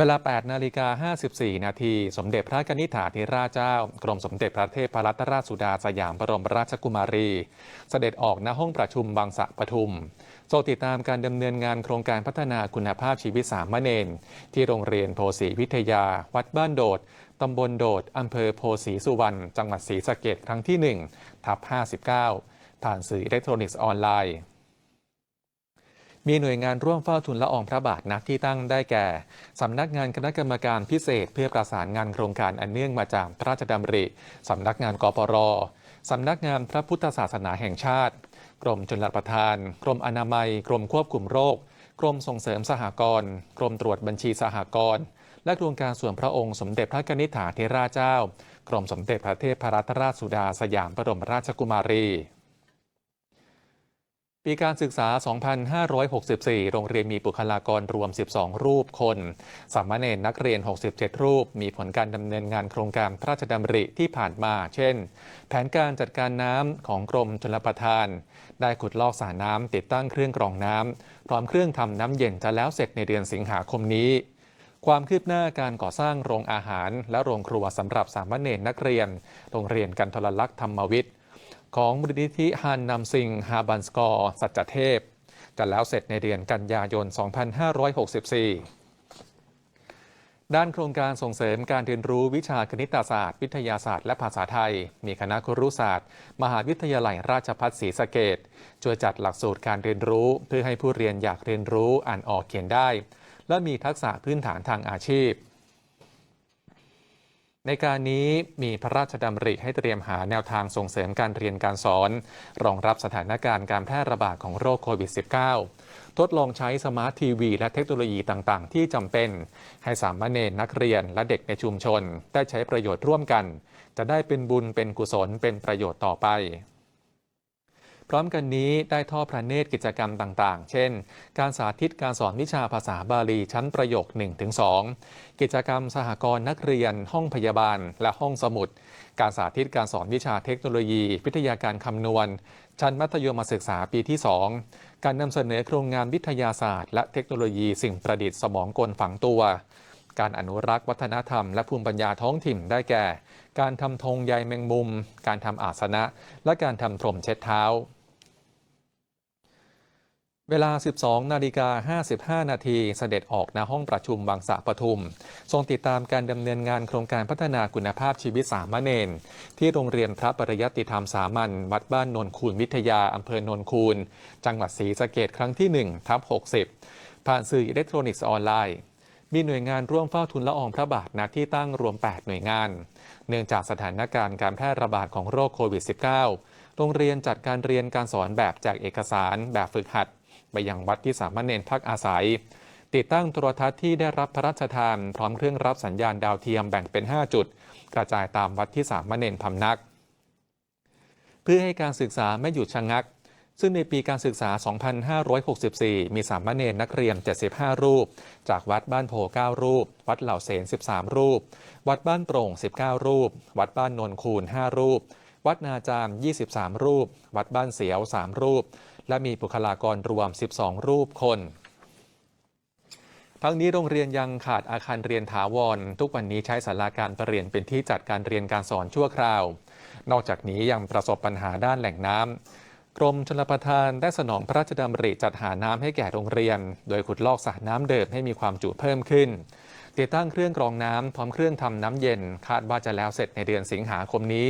เวลา 8 นาฬิกา 54 นาที สมเด็จพระกนิษฐาธิราชเจ้า กรมสมเด็จพระเทพรัตนราชสุดาสยามบรมราชกุมารี เสด็จออกณห้องประชุมบางสะปทุมโจติดตามการดำเนินงานโครงการพัฒนาคุณภาพชีวิตสามเณรที่โรงเรียนโพสีวิทยา วัดบ้านโดด ตำบลโดด อำเภอโพสีสุวรรณ จังหวัดศรีสะเกดครั้งที่ 1 ทับ 59 ผ่านสื่ออิเล็กทรอนิกส์ออนไลน์ มีหน่วยงานร่วมเฝ้าทุนละอองพระบาทนักที่ตั้งได้แก่ สำนักงานคณะกรรมการพิเศษ เพื่อประสานงานโครงการอันเนื่องมาจากพระราชดำริ สำนักงานกปรสำนักงานพระพุทธศาสนาแห่งชาติ กรมชลประทาน กรมอนามัย กรมควบคุมโรค กรมส่งเสริมสหกรณ์กรมตรวจบัญชีสหกรณ์และโครงการส่วนพระองค์สมเด็จพระนิษฐาธิราเจ้า กรมสมเด็จพระเทพรัตนราชสุดาสยามบรมราชกุมารี ปีการศึกษา 2564 โรงเรียนมีบุคลากรรวม 12 รูปคน สามเณรนักเรียน 67 รูป มีผลการดำเนินงานโครงการพระราชดำริที่ผ่านมา เช่น แผนการจัดการน้ำของกรมชลประทาน ได้ขุดลอกสระน้ำติดตั้งเครื่องกรองน้ำ พร้อมเครื่องทำน้ำเย็นจะแล้วเสร็จในเดือนสิงหาคมนี้ ความคืบหน้าการก่อสร้างโรงอาหาร และโรงครัวสำหรับสามเณรนักเรียน โรงเรียนกันทรลักษณ์ธรรมวิทย์ ของมูลนิธิฮันนำซิงฮาบันสกอร์สัจเทพจะแล้วเสร็จในเดือนกันยายน 2564 ด้านโครงการส่งเสริมการเรียนรู้วิชาคณิตศาสตร์ วิทยาศาสตร์และภาษาไทย มีคณะครุศาสตร์ มหาวิทยาลัยราชภัฏศรีสะเกดช่วยจัดหลักสูตรการเรียนรู้ เพื่อให้ผู้เรียนอยากเรียนรู้อ่านออกเขียนได้ และมีทักษะพื้นฐานทางอาชีพ ในการนี้มีพระราชดำริให้เตรียมหาแนวทางส่งเสริมการเรียนการสอน รองรับสถานการณ์การแพร่ระบาดของโรคโควิด -19 ทดลองใช้สมาร์ททีวีและเทคโนโลยีต่าง ๆ ที่จำเป็น ให้สามเณรนักเรียนและเด็กในชุมชน ได้ใช้ประโยชน์ร่วมกัน จะได้เป็นบุญเป็นกุศลเป็นประโยชน์ต่อไป พร้อมกันนี้ได้ทอดพระเนตรกิจกรรมต่างๆ เช่น การสาธิตการสอนวิชาภาษาบาลีชั้นประโยค 1-2 กิจกรรมสหกรณ์นักเรียน ห้องพยาบาล และห้องสมุด การสาธิตการสอนวิชาเทคโนโลยี วิทยาการคำนวณ ชั้นมัธยมศึกษาปีที่ 2 การนำเสนอโครงงานวิทยาศาสตร์ และเทคโนโลยีสิ่งประดิษฐ์สมองกลฝังตัวการอนุรักษ์วัฒนธรรมและภูมิปัญญาท้องถิ่นได้แก่ การทำธงใยแมงมุม การทำอาสนะ และการทำพรมเช็ดเท้า เวลา 12 นาฬิกา 55 นาที เสด็จออกณห้องประชุมบางสะปทุม ทรงติดตามการดำเนินงานโครงการพัฒนาคุณภาพชีวิตสามเณรที่โรงเรียนพระปริยติธรรมสามัญวัดบ้านนนคูนวิทยาอำเภอโนนคูน จังหวัดศรีสะเกดครั้งที่ 1 ทับ 60 ผ่านสื่ออิเล็กทรอนิกส์ออนไลน์ มีหน่วยงานร่วมเฝ้าทุนละอองพระบาทณที่ตั้งรวม 8 หน่วยงาน เนื่องจากสถานการณ์การแพร่ระบาดของโรคโควิด -19 โรงเรียนจัดการเรียนการสอนแบบแจกเอกสาร แบบฝึกหัด ไปยังวัดที่สามเณรพักอาศัย ติดตั้งโทรทัศน์ที่ได้รับพระราชทาน พร้อมเครื่องรับสัญญาณดาวเทียมแบ่งเป็น 5 จุด กระจายตามวัดที่สามเณรพำนัก เพื่อให้การศึกษาไม่หยุดชะงัก ซึ่งในปีการศึกษา 2564 มีสามเณรนักเรียน 75 รูป จากวัดบ้านโพ 9 รูป วัดเหล่าเสน 13 รูป วัดบ้านโปร่ง 19 รูป วัดบ้านนนคูน 5 รูปวัดนาจาม 23 รูป วัดบ้านเสียว 3 รูป และมีบุคลากรรวม 12 รูปคนทั้งนี้โรงเรียนยังขาดอาคารเรียนถาวร ทุกวันนี้ใช้ศาลาการประเรียนเป็นที่จัดการเรียนการสอนชั่วคราว นอกจากนี้ยังประสบปัญหาด้านแหล่งน้ำกรมชลประทานได้สนองพระราชดำริจัดหาน้ำให้แก่โรงเรียน โดยขุดลอกสระน้ำเดิมให้มีความจุเพิ่มขึ้น ติดตั้งเครื่องกรองน้ำพร้อมเครื่องทำน้ำเย็น คาดว่าจะแล้วเสร็จในเดือนสิงหาคมนี้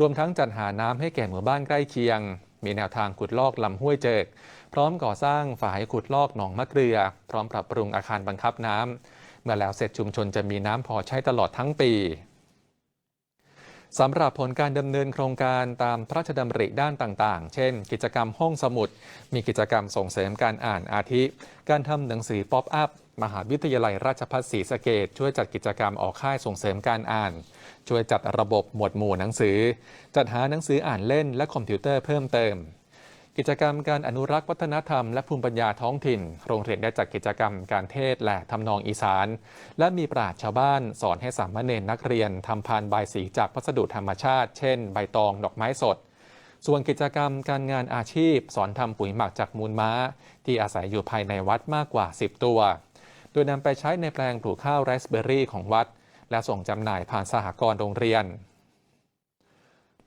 รวมทั้งจัดหาน้ำให้แก่หมู่บ้านใกล้เคียง มีแนวทางขุดลอกลำห้วยเจิกพร้อมก่อสร้างฝายขุดลอกหนองมะเกลือ พร้อมปรับปรุงอาคารบังคับน้ำเมื่อแล้วเสร็จชุมชนจะมีน้ำพอใช้ตลอดทั้งปีสำหรับผลการดำเนินโครงการตามพระราชดำริด้านต่างๆ เช่น กิจกรรมห้องสมุด มีกิจกรรมส่งเสริมการอ่านอาทิ การทำหนังสือป๊อปอัพ มหาวิทยาลัยราชภัฏศรีสะเกดช่วยจัดกิจกรรมออกค่ายส่งเสริมการอ่าน ช่วยจัดระบบหมวดหมู่หนังสือ จัดหาหนังสืออ่านเล่นและคอมพิวเตอร์เพิ่มเติม กิจกรรมการอนุรักษ์วัฒนธรรมและภูมิปัญญาท้องถิ่น โรงเรียนได้จัดกิจกรรมการเทศและทำนองอีสาน และมีปราชญ์ชาวบ้านสอนให้สามเณรนักเรียนทำพานใบสีจากวัสดุธรรมชาติ เช่น ใบตองดอกไม้สดส่วนกิจกรรมการงานอาชีพ สอนทำปุ๋ยหมักจากมูลม้า ที่อาศัยอยู่ภายในวัดมากกว่า 10 ตัว ดยนำไปใช้ในแปลงปลูกข้าวไรซ์เบอร์รี่ของวัด และส่งจำหน่ายผ่านสหกรณ์โรงเรียน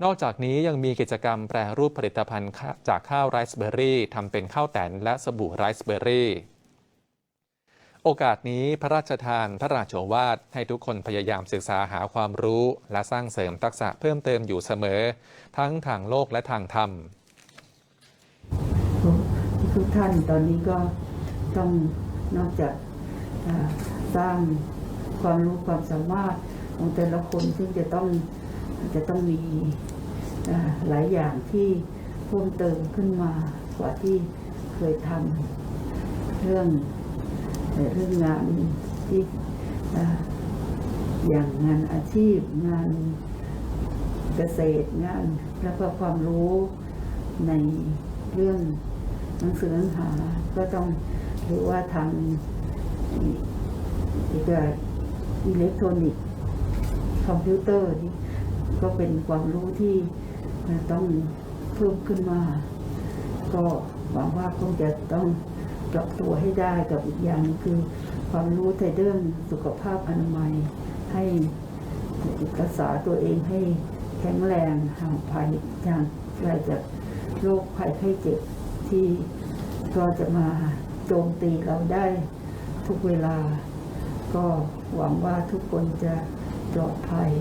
นอกจากนี้ยังมีกิจกรรมแปรรูปผลิตภัณฑ์จากข้าวไรซ์เบอร์รี่ทำเป็นข้าวแตนและสบู่ไรซ์เบอร์รี่โอกาสนี้พระราชทานพระราชโอวาทให้ทุกคนพยายามศึกษาหาความรู้ และสร้างเสริมทักษะเพิ่มเติมอยู่เสมอ ทั้งทางโลกและทางธรรม ทุกท่านตอนนี้ก็ต้องนอกจาก สร้างความรู้ความสามารถของแต่ละคนซึ่งจะต้องจะต้องมีหลายอย่างที่เพิ่มเติมขึ้นมากว่าที่เคยทำเรื่องเรื่องงานที่อ่าอย่างงานอาชีพงานเกษตรงานแล้วก็ความรู้ในเรื่องหนังสือหนังหาก็ต้องหรือว่าทาง อีกแบบอิเล็กทรอนิกส์คอมพิวเตอร์นี่ก็เป็นความรู้ที่ต้องเพิ่มขึ้นมา ก็หวังว่าคงจะต้องปรับตัวให้ได้กับอีกอย่างคือความรู้ในเรื่องสุขภาพอนามัย ให้รักษาตัวเองให้แข็งแรงห่างภัยจากไกลจากโรคภัยไข้เจ็บที่ก็จะมาโจมตีเราได้ ทุกเวลา ก็หวังว่าทุกคนจะปลอดภัย